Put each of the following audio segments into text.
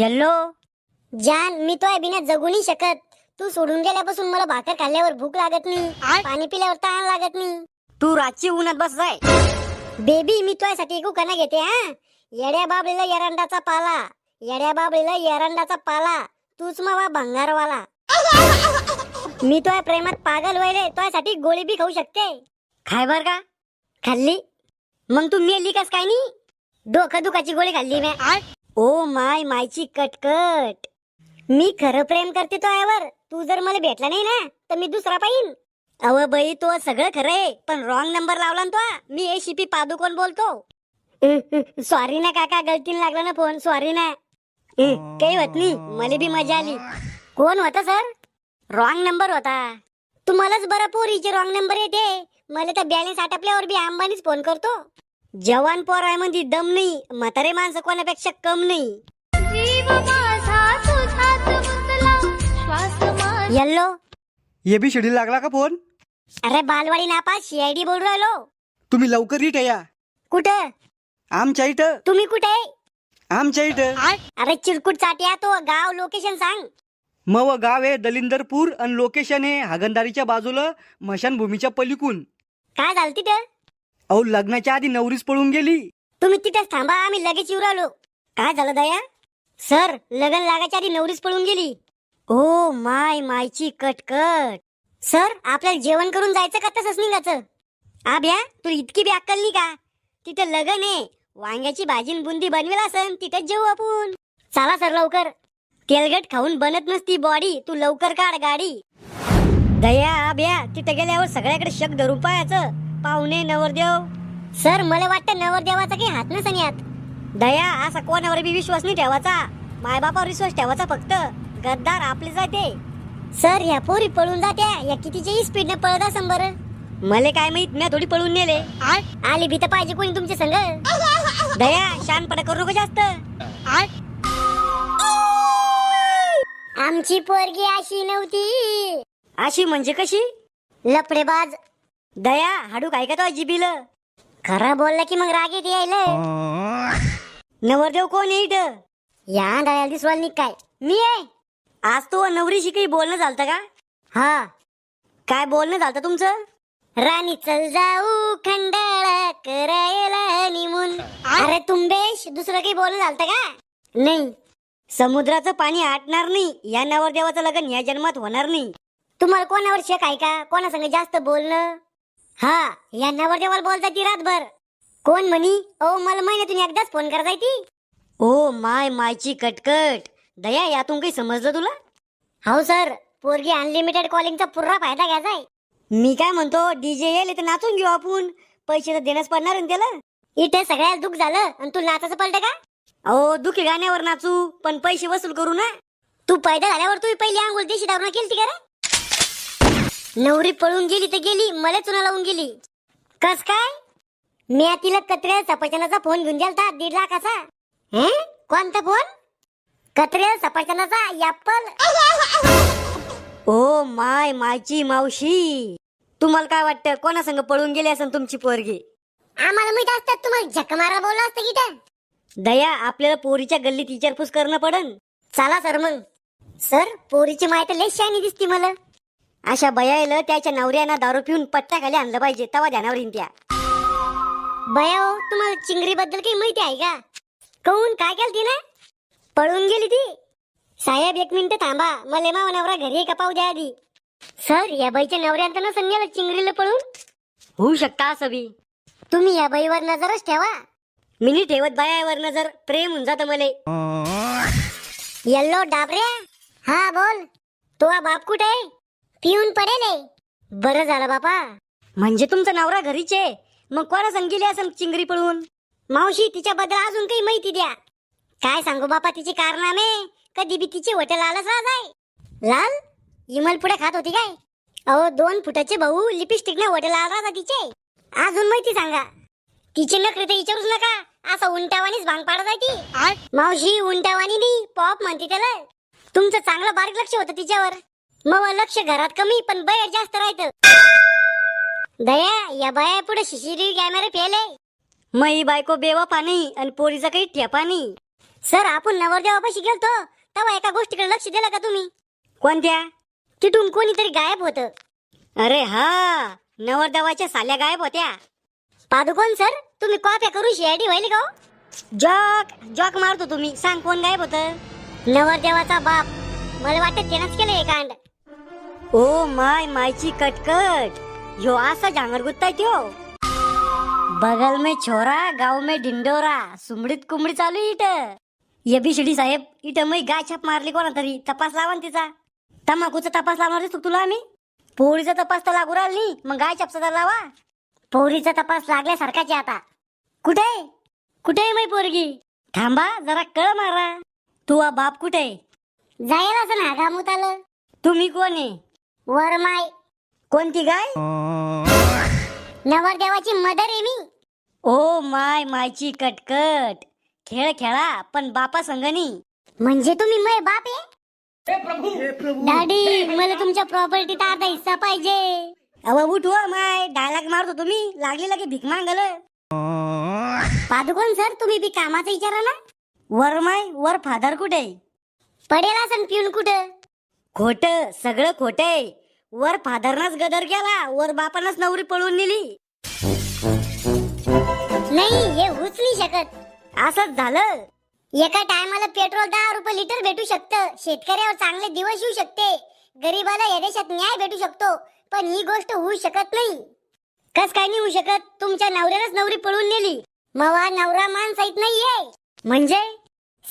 Yellow जान मी तो बिना जगू नाही शकत. तू सोडून गेल्यापासून मला भाकर खाल्ल्यावर भूक लागत नाही. पाणी पिल्यावर ताण लागत नाही. तू रातची उन्हात बस जाय. बेबी मी तुझ्यासाठी एक उखाणा घेते हा? येड्या बाबळीला एरंडाचा पाला. येड्या बाबळीला एरंडाचा पाला. तूच मावा भंगारवाला. मी तुझ्या प्रेमात पागल व्हायले तुझ्यासाठी गोळी बी खाऊ शकते. खाय बर का? खाल्ली? मग तू मेली कस काय नी डोकं दुखाची गोळी खाल्ली मी. ओ माय मायची कटकट. मी खरं प्रेम करते तो यावर. तू जर मला भेटला नाही ना तर मी दुसरा पाहिन. अव बाई तो सगळं खरं आहे पण रॉंग नंबर लावला ना तो. मी एसीपी पादुकोण बोलतो. सॉरी ना काका गलतीने लागला ना फोन सॉरी ना. काही होत नाही मला बी मजा आली. कोण होता सर रॉंग नंबर होता. तुम्हालाच बरं पोरीचे रॉंग नंबर येते. मला तर बॅलन्स आटपल्यावर बी अंबानीच फोन करतो. जवान पोर आहे म्हणजे दम नाही. म्हातारे माणसं कोणापेक्षा कम नाही. येल्लो? ये बी शेड्यूल लागला का फोन? अरे बालवाडी नापास सीआयडी बोल राहिलो. तुम्ही लवकर इट या. कुठं? आमच्या इथं. तुम्ही कुठे? आमच्या इथं. अरे चिरकुट चाट्या तो गाव लोकेशन सांग. मव गाव आहे दलिंदरपूर आणि लोकेशन आहे हागंदारीच्या बाजूला मशानभूमीच्या पलीकून. काय झालं तिथं? अहो लग्नाच्या आधी नवरीच पळून गेली. तुम्ही तिथेच थांबा आम्ही लगेच येऊ राहिलो. काय झालं दया? सर लग्न लागायच्या आधी नवरीच पळून गेली. ओ माय मायची कटकट. सर आपल्याला जेवण करून जायचं का तसंच निघायचं? आभ्या तू इतकी बी अक्कल का? तिथं लगन आहे. वांग्याची भाजी बुंदी बनवेल असन तिथेच जेवू आपण. चला सर लवकर. तेलगट खाऊन बनत नसती बॉडी तू लवकर काढ गाडी. दया आभ्या तिथे गेल्यावर सगळ्याकडे शक धरून पाहायचं पाहुणे नवरदेव. सर मला वाटतं नवरदेवाचा काही हात नसन यात. दया असा कोणावर बी विश्वास नाही ठेवायचा. मायबापावर विश्वास ठेवायचा फक्त. गद्दार आपले जाते. सर या पोरी पळून जात्या. या कितीच्याही स्पीड न पळत असं बरं. मला काय माहीत मी थोडी पळून नेले. आली भीत पाहिजे कोणी तुमचे संग? दया शानपणा करू नको जास्त. आमची पोरगी अशी नव्हती. अशी म्हणजे कशी? लफडेबाज. दया हाडू काय का तो जिबील? खरं बोलला की मग राग येते यायला. नवरदेव कोण येईट या दया दिसवाल नाही काय मी आहे. आज तू नवरीशी काही बोलणं झालतं का? हा. काय बोलणं झालतं तुमचं? राणी चल जाऊ खंडाळा करायला निमून अरे तुंबेश दुसरं काही बोलणं झालतं का? नाही. समुद्राचं पाणी आटणार नाही. या नवरदेवाचं लग्न या जन्मात होणार नाही. तुम्हाला कोणावर शक आहे का? कोणासंग जास्त बोलणं? हा या नवरदेवाला बोलता ती रातभर. कोण म्हणी? ओ मला महिन्यातून एकदाच फोन करता ती ओ माय मायची कटकट. दया यातून काही समजलं तुला? हो सर. पोरगी अनलिमिटेड कॉलिंगचा पुरा फायदा घ्यायचा आहे. मी काय म्हणतो डीजे येईल तर नाचून घेऊ आपण. पैसे तर देणंच पडणार ना त्याला. इथे सगळ्याला दुःख झालं आणि तू नाचाचं पलट का? अहो दुखी गाण्यावर नाचू पण पैसे वसूल करू ना. तू पैदा झाल्यावर तू पहिली आंघोळ देशी दारू केली का रे? नवरी पळून गेली तर गेली मला चुना लावून गेली. कस काय? मी तिला कत्रे सफरचंदाचा फोन घेऊन गेलता दीड लाखाचा हे? कोणता फोन? कत्रे सफरचंदाचा ऍपल ओ माय मायची मावशी. तुम्हाला काय वाटतं कोणासंग पळून गेली असेल तुमची पोरगी? आम्हाला माहीत असतात तुम्हाला झक मारा बोलला असतं की दया आपल्याला पोरीच्या गल्लीत विचारपूस करणं पडन. चला सर मग. सर पोरीची माहिती लय शानी दिसती मला. अशा बयाला त्याच्या नवऱ्यानं दारू पिऊन पट्ट्या खाली आणलं पाहिजे. तवा ध्यानावर येईन त्या. बया हो तुम्हाला चिंगरी बद्दल काही माहिती आहे का? कहून काय केलं ती ना? पळून गेली ती. साहेब एक मिनिट थांबा. मला मावा नवरा घरी का पाहू द्या आधी. सर या बाईच्या नवऱ्यांत ना संध्याला चिंगरीला पळून? होऊ शकता असं बी. तुम्ही या बाईवर नजरच ठेवा. मिनी ठेवत बायावर नजर. प्रेम होऊन जातं मले. येल्लो डाबऱ्या. हा बोल. तो हा बाप कुठे आहे? पिऊन पडेल आहे. बरं झालं बापा. म्हणजे तुमचा नवरा घरीच आहे. मग कोणा संग गेली असेल चिंगरी पळून? मावशी तिच्याबद्दल अजून काही माहिती द्या. काय सांगू बापा तिची कारनामे? कधी बी तिचे हॉटेल आलंच राहत आहे. लाल इमल पुढे खात होती काय? अहो दोन फुटाचे भाऊ लिपस्टिक ना हॉटेल आला राहता तिचे. अजून माहिती सांगा. तिचे नखरे तर विचारूच नका. असं उंटावानीच भांग पाडत आहे ती. मावशी उंटावानी नाही पॉप म्हणते त्याला. तुमचं चांगलं बारीक लक्ष होतं तिच्यावर. मग लक्ष घरात कमी पण बाहेर जास्त राहत. दया या बाया पुढे शिशिरी कॅमेरा फेल. आहे मई बायको बेवा पाणी आणि पोरीचा काही ठेपा नाही सर आपण नवरदेवापाशी गेलतो तेव्हा एका गोष्टीकडे लक्ष दिलं का तुम्ही? कोणत्या? तिथून कोणीतरी गायब होत. अरे हा नवरदेवाच्या साल्या गायब होत्या. पादुकोण सर तुम्ही कॉप्या करून शिआयडी व्हायली का हो? जॉक जॉक मारतो तुम्ही सांग कोण गायब होत. नवरदेवाचा बाप. मला वाटत त्यानंच केलं हे कांड ओ माय मायची कटकट. यो असा जांगर गुत्ताय त्यो. बगल में छोरा गाव में डिंडोरा सुमडीत कुंबडी चालू आहे इथं शिडी साहेब इथं मी गाय छाप मारली कोणा तरी तपास लावा ना तिचा. तंबाखूचा तपास लावणार दिसतो तुला आम्ही? पोळीचा तपास तर लागू राहिली मग गाय छापचा तर लावा. पोरीचा तपास लागल्यासारखाच आहे आता. कुठे कुठे आहे पोरगी? थांबा जरा कळ मारा. तू बाप कुठे जायला असं ना घामूत आलं. तुम्ही कोण आहे? वर माय. कोणती गाय? नवरदेवाची मदर आहे मी. ओ माय मायची कटकट. खेळ खेळा पण बापा संगनी म्हणजे तुम्ही मै बाप आहे? डॅडी मला तुमच्या प्रॉपर्टीत अर्धा हिस्सा पाहिजे. अव उठवा माय. डायलॉग मारतो तुम्ही. लागली लगे भीक मागल पादुकोण सर तुम्ही बी कामाचं विचारा ना. वर माय वर फादर कुठे? पडेल असं पिऊन कुठं? खोट सगळं खोट आहे. वर फादरनाच गदर केला वर बापानच नवरी पळून नेली. नाही हे होऊच नाही शकत. असंच झालं. एका टायमाला पेट्रोल दहा रुपये लिटर भेटू शकतं. शेतकऱ्यावर चांगले दिवस येऊ शकते. गरीबाला या देशात न्याय भेटू शकतो. पण ही गोष्ट होऊ शकत नाही. कस काय नाही होऊ शकत? तुमच्या नवऱ्यालाच नवरी पळून नेली. मवा नवरा माणसाईत नाहीये. म्हणजे?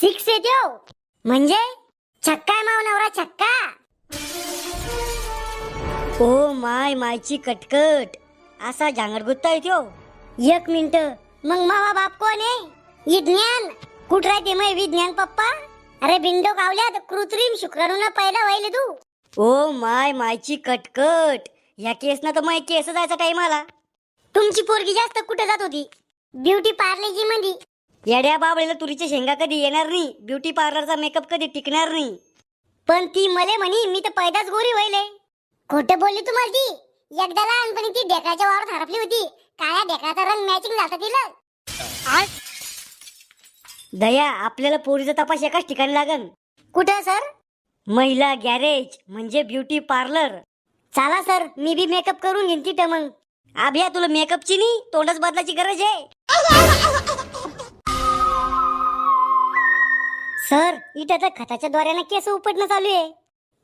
सिक्स येतो म्हणजे? छक्का आहे माव नवरा छक्का. ओ माय मायची कटकट. असा जांगर गुत्ता येतो. एक मिनिट. मग मावा बाप कोण आहे? विज्ञान. कुठ राहते मग विज्ञान पप्पा? अरे बिंडो कावल्यात कृत्रिम शुक्राणूला पैदा व्हायले तू. ओ माय मायची कटकट. या केस ना तर मग केस जायचा टाइम आला तुमची पोरगी जास्त कुठे जात होती? ब्युटी पार्लरची मध्ये येड्या बाबळीला तुरीच्या शेंगा कधी येणार नाही? ब्युटी पार्लरचा मेकअप कधी टिकणार नाही? पण ती मले म्हणी मी तर पैदाच गोरी व्हायले. खोटं बोलली तुम्हाला ती. एकदा लहानपणी ती ढेकळाच्या वावरात हरपली होती. काळ्या ढेकळाचा रंग मॅचिंग झाला तिला. दया आपल्याला पोरीचा तपास एकाच ठिकाणी लागन. कुठं सर? महिला गॅरेज म्हणजे ब्युटी पार्लर. चला सर मी बी मेकअप करून घेईन तिथं मग. आभ्या तुला मेकअपची नाही तोंडच बदलाची गरज आहे. सर इथं तर खताच्या द्वाऱ्यानं केस उपटणं चालू आहे.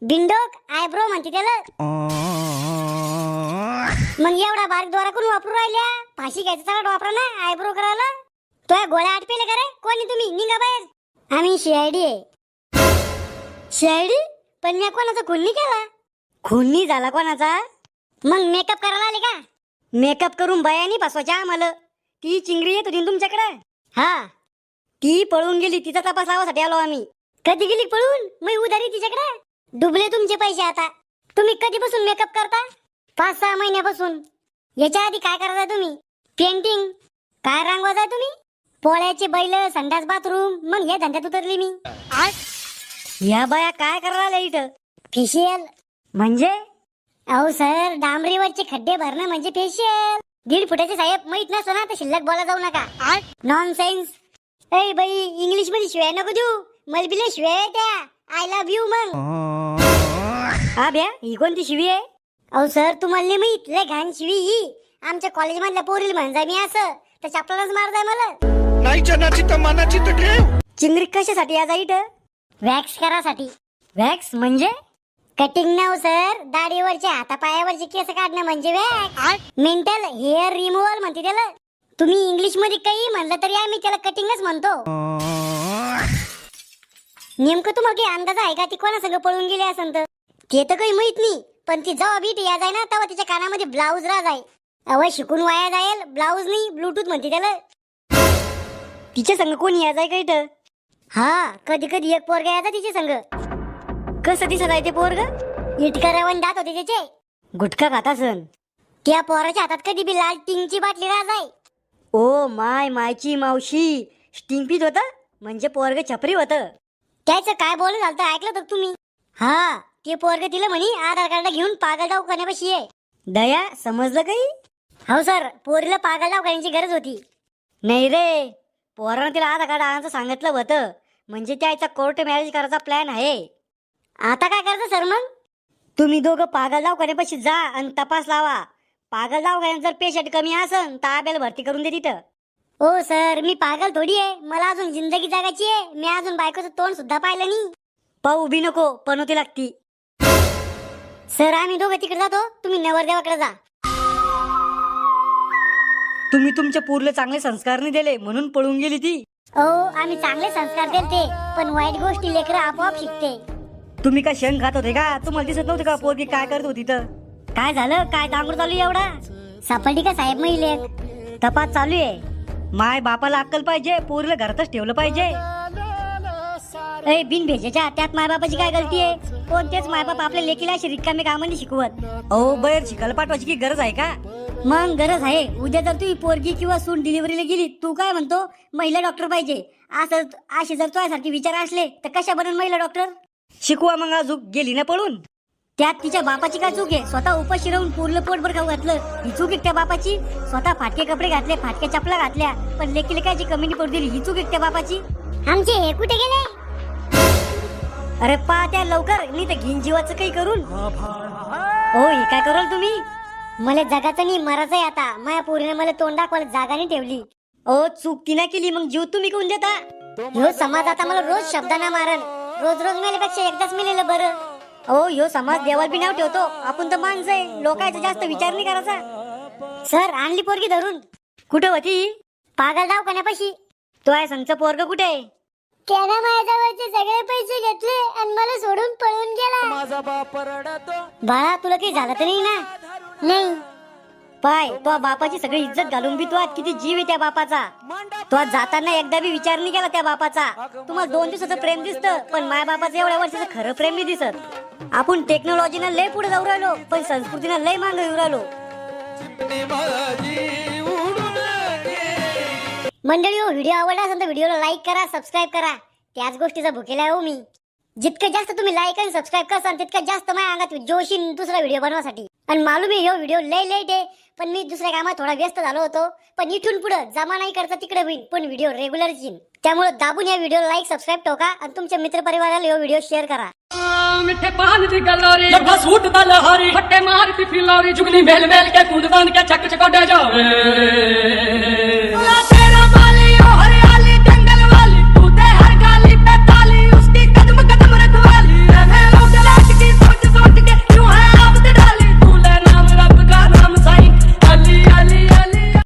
बिंडोक आयब्रो म्हणते त्याला. मग एवढा बारीक द्वारा कोण वापरू राहिल्या? फाशी घ्यायचा सगळं वापरा ना आयब्रो करायला? तो या गोळ्या आटपेले का रे? कोणी तुम्ही? निघा बाहेर. आम्ही शिआयडी आहे. शिआयडी पण मी कोणाचा खुन्नी केला? खुन्नी झाला कोणाचा? मग मेकअप करायला आले का? मेकअप करून बयानी बसवायच्या आम्हाला. ती चिंगरी येत होती तुमच्याकडे? हा. ती पळून गेली तिचा तपास लावासाठी आलो आम्ही. कधी गेली पळून? मी उधारी तिच्याकडे. डुबले तुमचे पैसे आता. तुम्ही कधीपासून मेकअप करता? पाच सहा महिन्यापासून. याच्या आधी काय करता तुम्ही? पेंटिंग काय रंगवता तुम्ही? पोळ्याचे बैल संडास बाथरूम. मग या धंद्यात उतरली मी. या बाया काय करायला इथं? फेशियल म्हणजे? अहो सर डांबरीवरचे खड्डे भरणं म्हणजे फेशियल दीड फुटाचे साहेब माहीत नसतं ना तर शिल्लक बोला जाऊ नका. नॉन सेन्स ए बाई इंग्लिशमध्ये शिवाय नको देऊ. मलबिले शिवाय त्या. आय लव्ह यू मग. आभ्या ही कोणती शिवी आहे? अहो सर तुम्हाला नाही माहीत. लय घाण शिवी ही. आमच्या कॉलेज मधल्या पोरील म्हणजाय मी असं. तर चपलाच मारताय मला. नाही जनाची तर मनाची तर ठेव. चिंगरी कशासाठी या इथं? वॅक्स करासाठी. वॅक्स म्हणजे? कटिंग नाव सर दाढीवरचे हातापायावरचे केस काढणं म्हणजे वॅक्स मेंटल हेअर रिमूव्हल म्हणते त्याला. तुम्ही इंग्लिशमध्ये काही म्हणलं तरी आम्ही त्याला कटिंगच म्हणतो. नेमकं तुम्हाला काही अंदाज आहे का? ती कोणा सगळं पळून गेले असं तर? ते तर काही माहीत नाही पण ती जेव्हा बीट या जाय ना तेव्हा तिच्या कानामध्ये ब्लाऊज राज आहे. अवय शिकून वाया जाईल ब्लाऊज नाही ब्लूटूथ म्हणते त्याला. तिच्या संग कोण या जाय का इथं हा कधी कधी एक पोरगा यायचा तिचे संग. कसं दिसत आहे ते पोरग? इटका रवण दात होते त्याचे. गुटखा खाता सण त्या पोराच्या हातात कधी बी लाल टिंगची बाटली राज आहे. ओ माय मायची मावशी. स्टिंग पीत होत म्हणजे पोरग छपरी होत. त्याचं काय बोलणं झालं तर ऐकलं तर तुम्ही? हा ते पोरग तिला म्हणी आधार कार्ड घेऊन पागल डाव करण्यापाशी आहे. दया समजलं काही? हो सर. पोरीला पागल डाव करण्याची गरज होती. नाही रे. पोरानं तिला आधार कार्ड आणायचं सांगितलं होतं. म्हणजे त्याचा कोर्ट मॅरेज करायचा प्लॅन आहे. आता काय करायचं सर मग? तुम्ही दोघं पागल दवाखान्यापाशी जा आणि तपास लावा. पागल दवाखान्यात जर पेशंट कमी असन तर आब्याला भरती करून दे तिथं. हो सर मी पागल थोडी आहे. मला अजून जिंदगी जगायची आहे. मी अजून बायकोचं तोंड सुद्धा पाहिलं नाही. पाहू बी नको. पनवती लागती. सर आम्ही दोघं तिकडे जातो. तुम्ही नवरदेवाकडे जा. तुम्ही तुमच्या पूरले चांगले संस्कार नाही दिले म्हणून पळून गेली ती. हो आम्ही चांगले संस्कार देते पण वाईट गोष्टी लेकरं आपोआप शिकते. तुम्ही काय शेण खात होते का? तुम्हाला दिसत नव्हते का पोरगी काय करत होती तर? काय झालं? काय दांगूर चालू आहे एवढा? सापडली का साहेब महिले? तपास चालू आहे. माय बापाला अक्कल पाहिजे पोरीला घरातच ठेवलं पाहिजे. ए बिन भेजाच्या त्यात माय बापाची काय गलती आहे? कोणतेच माय बाप आपल्या लेकीला अशी रिकामे कामाने शिकवत? अहो बाहेर शिकायला पाठवायची की गरज आहे का? मग गरज आहे. उद्या जर तू पोरगी किंवा सून डिलिव्हरीला गेली तू काय म्हणतो? महिला डॉक्टर पाहिजे. असं असे जर तुझ्यासारखे विचार असले तर कशा बनून महिला डॉक्टर? शिकवा मग अजून गेली ना पळून. त्यात तिच्या बापाची काय चूक आहे? स्वतः उपाशी राहून पूर्ण पोटभर खाऊ घातलं. ही चूक आहे त्या बापाची? स्वतः फाटके कपडे घातले फाटक्या चपला घातल्या. पण लेकीला काय जी कमी पडू दिली ही चूक आहे त्या बापाची? आमचे हे कुठे गेले? अरे पा त्या लवकर नाही तर घेईन जीवाचं काही करून. हो हे काय कराल तुम्ही? मला जगाचं नाही मरायचंय आता. माझ्या पोरीने मला तोंड दाखवायला जागा नाही ठेवली. ओ चूक तिने केली मग जीव तुम्ही कोण देता? ह्यो समाज आता मला रोज शब्दांना मारन. रोज रोज मेल्यापेक्षा एकदाच मेलेलं बरं. हो ह्यो समाज देवाला बी नाव ठेवतो. आपण तर माणसं आहे. लोकांचा जास्त विचार नाही करायचा. सर आणली पोरगी धरून. कुठं होती? पागल दवाखान्यापाशी. तो आहे संगचं पोरग कुठे? आहे त्यानं माझ्याजवळचे सगळे पैसे घेतले आणि मला सोडून पळून गेला. बाळा तुला काही झालं तर नाही ना? नाही. पाय तो बापाची सगळी इज्जत घालून बी तो आज किती जीव आहे त्या बापाचा. तो आज जाताना एकदा बी विचार नाही केला त्या बापाचा. तुम्हाला दोन दिवसाचं प्रेम दिसतं पण माय बापाचं एवढ्या वर्षाचं खरं प्रेम नाही दिसत. आपण टेक्नॉलॉजीनं लय पुढे जाऊ राहिलो पण संस्कृतीनं लय मागे येऊ राहिलो. मंडळी हो व्हिडिओ आवडला असेल तर व्हिडिओला लाईक करा सबस्क्राईब करा. त्याच गोष्टीचा भुकेला आहे हो मी. जितकं जास्त तुम्ही लाईक आणि सबस्क्राईब करसान तितकं जास्त माझ्या अंगात जोश दुसरा व्हिडिओ बनवासाठी. आणि मालूम आहे हो व्हिडिओ लय लेट आहे. पण मी दुसऱ्या कामात थोडा व्यस्त झालो होतो. पण इथून पुढे जमा नाही करता तिकडे होईल पण व्हिडिओ रेग्युलर येईल त्यामुळे दाबून या व्हिडिओ लाईक सबस्क्राईब ठोका आणि तुमच्या मित्रपरिवाराला हा व्हिडिओ शेअर करा. मिठे पान दी गलोरी लगा सूट दल हरी हट्टे मार दी फिलोरी जुगनी मेल मेल के कूद बांध के छक छकोडे जाओ